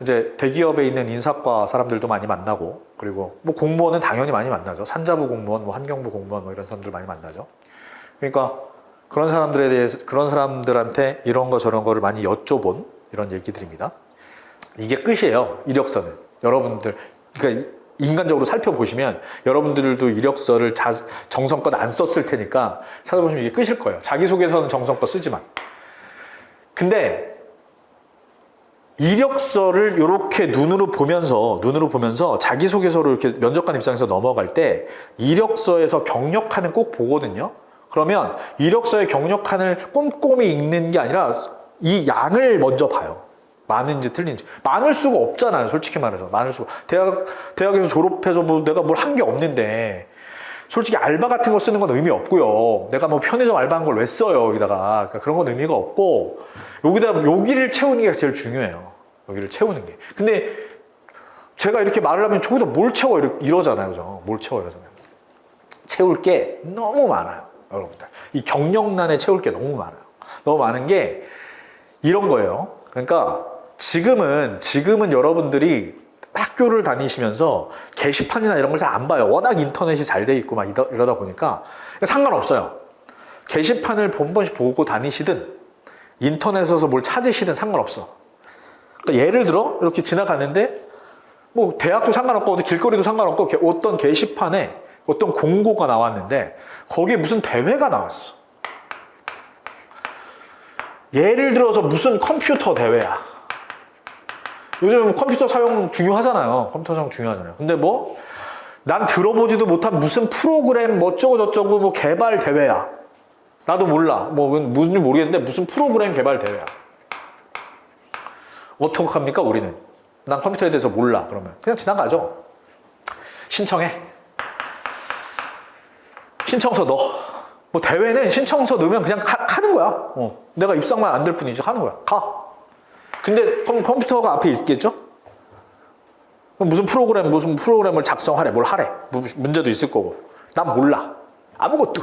이제 대기업에 있는 인사과 사람들도 많이 만나고 그리고 뭐 공무원은 당연히 많이 만나죠. 산자부 공무원, 뭐 환경부 공무원 뭐 이런 사람들 많이 만나죠. 그러니까 그런 사람들에 대해서 그런 사람들한테 이런 거 저런 거를 많이 여쭤본 이런 얘기들입니다. 이게 끝이에요. 이력서는 여러분들 그러니까 인간적으로 살펴보시면 여러분들도 이력서를 자, 정성껏 안 썼을 테니까 찾아보시면 이게 끝일 거예요. 자기소개서는 정성껏 쓰지만. 근데 이력서를 이렇게 눈으로 보면서 눈으로 보면서 자기소개서로 이렇게 면접관 입장에서 넘어갈 때 이력서에서 경력 칸은 꼭 보거든요. 그러면 이력서의 경력 칸을 꼼꼼히 읽는 게 아니라 이 양을 먼저 봐요. 많은지 틀린지 많을 수가 없잖아요. 솔직히 말해서 많을 수가 대학 대학에서 졸업해서 뭐 내가 뭘 한 게 없는데 솔직히 알바 같은 거 쓰는 건 의미 없고요. 내가 뭐 편의점 알바한 걸 왜 써요 여기다가 그러니까 그런 건 의미가 없고 여기다 여기를 채우는 게 제일 중요해요. 여기를 채우는 게. 근데 제가 이렇게 말을 하면 저기다 뭘 채워 이러, 이러잖아요, 그죠? 뭘 채워 이러잖아요. 채울 게 너무 많아요, 여러분들. 이 경력란에 채울 게 너무 많아요. 너무 많은 게 이런 거예요. 그러니까 지금은 지금은 여러분들이 학교를 다니시면서 게시판이나 이런 걸 잘 안 봐요. 워낙 인터넷이 잘 돼 있고 막 이러, 이러다 보니까 상관없어요. 게시판을 본 번씩 보고 다니시든 인터넷에서 뭘 찾으시든 상관없어. 그러니까 예를 들어 이렇게 지나가는데 뭐 대학도 상관없고 어디 길거리도 상관없고 게- 어떤 게시판에 어떤 공고가 나왔는데 거기에 무슨 대회가 나왔어. 예를 들어서 무슨 컴퓨터 대회야. 요즘 컴퓨터 사용 중요하잖아요. 컴퓨터 사용 중요하잖아요. 근데 뭐, 난 들어보지도 못한 무슨 프로그램 뭐 어쩌고 저쩌고 뭐 개발 대회야. 나도 몰라. 뭐 무슨지 모르겠는데 무슨 프로그램 개발 대회야. 어떡합니까, 우리는? 난 컴퓨터에 대해서 몰라, 그러면. 그냥 지나가죠. 신청해. 신청서 넣어. 뭐 대회는 신청서 넣으면 그냥 가, 하는 거야. 어. 내가 입상만 안 될 뿐이지 하는 거야. 가. 근데 컴, 컴퓨터가 앞에 있겠죠? 그럼 무슨 프로그램 무슨 프로그램을 작성하래 뭘 하래? 무- 문제도 있을 거고. 난 몰라. 아무것도.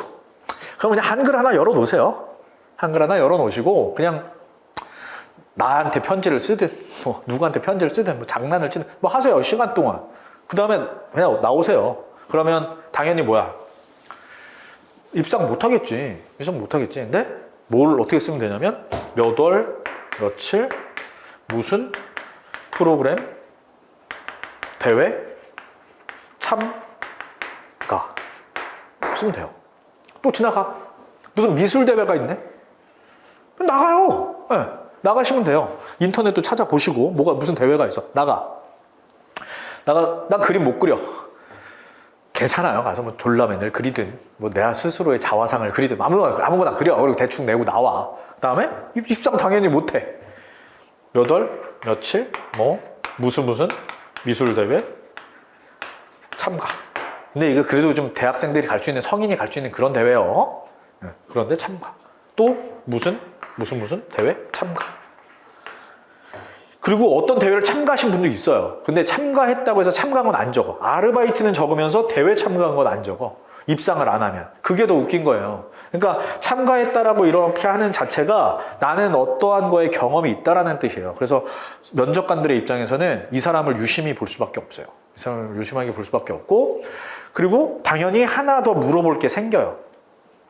그럼 그냥 한글 하나 열어 놓으세요. 한글 하나 열어 놓으시고 그냥 나한테 편지를 쓰든 뭐 누구한테 편지를 쓰든 뭐 장난을 치든 뭐 하세요 시간 동안. 그 다음에 그냥 나오세요. 그러면 당연히 뭐야? 입상 못 하겠지. 입상 못 하겠지. 근데 뭘 어떻게 쓰면 되냐면 몇 월 며칠 무슨 프로그램 대회 참가 쓰면 돼요. 또 지나가. 무슨 미술 대회가 있네. 나가요. 예, 나가시면 돼요. 인터넷도 찾아보시고 뭐가 무슨 대회가 있어. 나가. 나가. 나 그림 못 그려. 괜찮아요. 가서 뭐 졸라맨을 그리든 뭐 내가 스스로의 자화상을 그리든 아무거나 아무거나 그려. 그리고 대충 내고 나와. 그다음에 입상 당연히 못 해. 몇 월, 며칠, 뭐 무슨 무슨 미술 대회 참가. 근데 이거 그래도 좀 대학생들이 갈 수 있는 성인이 갈 수 있는 그런 대회요. 예, 그런데 참가. 또 무슨 무슨 무슨 대회 참가. 그리고 어떤 대회를 참가하신 분도 있어요. 근데 참가했다고 해서 참가한 건 안 적어. 아르바이트는 적으면서 대회 참가한 건 안 적어. 입상을 안 하면. 그게 더 웃긴 거예요. 그러니까 참가했다라고 이렇게 하는 자체가 나는 어떠한 거에 경험이 있다라는 뜻이에요. 그래서 면접관들의 입장에서는 이 사람을 유심히 볼 수밖에 없어요. 이 사람을 유심하게 볼 수밖에 없고 그리고 당연히 하나 더 물어볼 게 생겨요.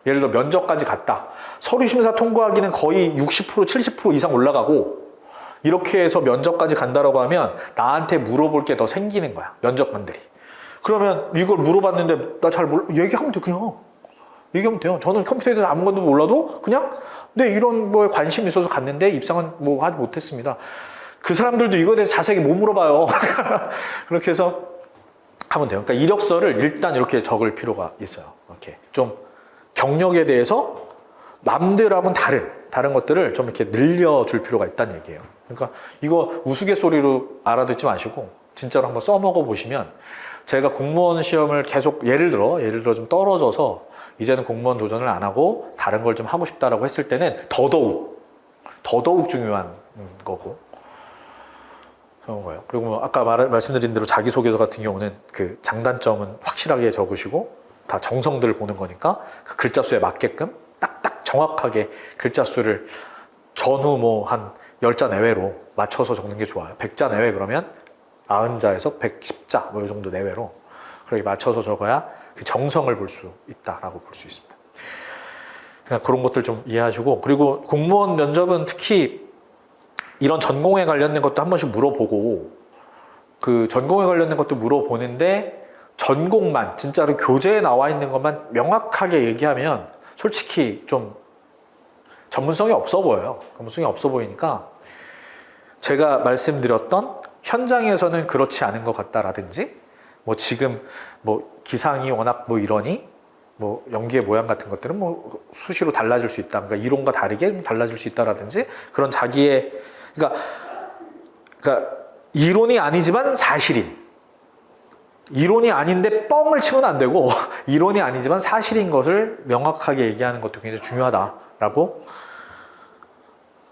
예를 들어 면접까지 갔다. 서류 심사 통과하기는 거의 60% 70% 이상 올라가고 이렇게 해서 면접까지 간다라고 하면 나한테 물어볼 게 더 생기는 거야. 면접관들이. 그러면 이걸 물어봤는데 나 잘 몰라. 얘기하면 돼, 그냥. 얘기하면 돼요. 저는 컴퓨터에 대해서 아무것도 몰라도 그냥 네, 이런 거에 관심이 있어서 갔는데 입상은 뭐 하지 못했습니다. 그 사람들도 이거에 대해서 자세히 못 물어봐요. 그렇게 해서 하면 돼요. 그러니까 이력서를 일단 이렇게 적을 필요가 있어요. 이렇게 좀 경력에 대해서 남들하고는 다른 다른 것들을 좀 이렇게 늘려줄 필요가 있다는 얘기예요. 그러니까 이거 우스갯소리로 알아듣지 마시고 진짜로 한번 써먹어 보시면 제가 공무원 시험을 계속 예를 들어 예를 들어 좀 떨어져서 이제는 공무원 도전을 안 하고 다른 걸 좀 하고 싶다라고 했을 때는 더더욱 더더욱 중요한 음, 거고 그런 거예요. 그리고 뭐 아까 말, 말씀드린 대로 자기소개서 같은 경우는 그 장단점은 확실하게 적으시고 다 정성들을 보는 거니까 그 글자 수에 맞게끔 딱딱 정확하게 글자 수를 전후 뭐 한 10자 내외로 맞춰서 적는 게 좋아요. 100자 내외 그러면 90자에서 110자 뭐 이 정도 내외로 그렇게 맞춰서 적어야 그 정성을 볼 수 있다라고 볼 수 있습니다. 그냥 그런 것들 좀 이해하시고 그리고 공무원 면접은 특히 이런 전공에 관련된 것도 한 번씩 물어보고 그 전공에 관련된 것도 물어보는데 전공만 진짜로 교재에 나와 있는 것만 명확하게 얘기하면 솔직히 좀 전문성이 없어 보여요. 전문성이 없어 보이니까 제가 말씀드렸던 현장에서는 그렇지 않은 것 같다라든지 뭐 지금 뭐 기상이 워낙 뭐 이러니 뭐 연기의 모양 같은 것들은 뭐 수시로 달라질 수 있다. 그러니까 이론과 다르게 달라질 수 있다라든지 그런 자기의 그러니까 그러니까 이론이 아니지만 사실인 이론이 아닌데 뻥을 치면 안 되고 이론이 아니지만 사실인 것을 명확하게 얘기하는 것도 굉장히 중요하다라고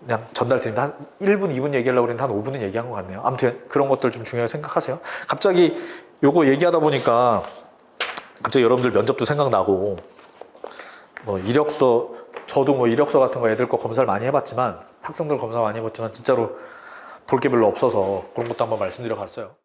그냥 전달드립니다. 한 1분, 2분 얘기하려고 그랬는데 한 5분은 얘기한 것 같네요. 아무튼 그런 것들 좀 중요하게 생각하세요. 갑자기 요거 얘기하다 보니까 갑자기 여러분들 면접도 생각나고 뭐 이력서 저도 뭐 이력서 같은 거 애들 거 검사를 많이 해봤지만 학생들 검사 많이 해봤지만 진짜로 볼 게 별로 없어서 그런 것도 한번 말씀드려 봤어요.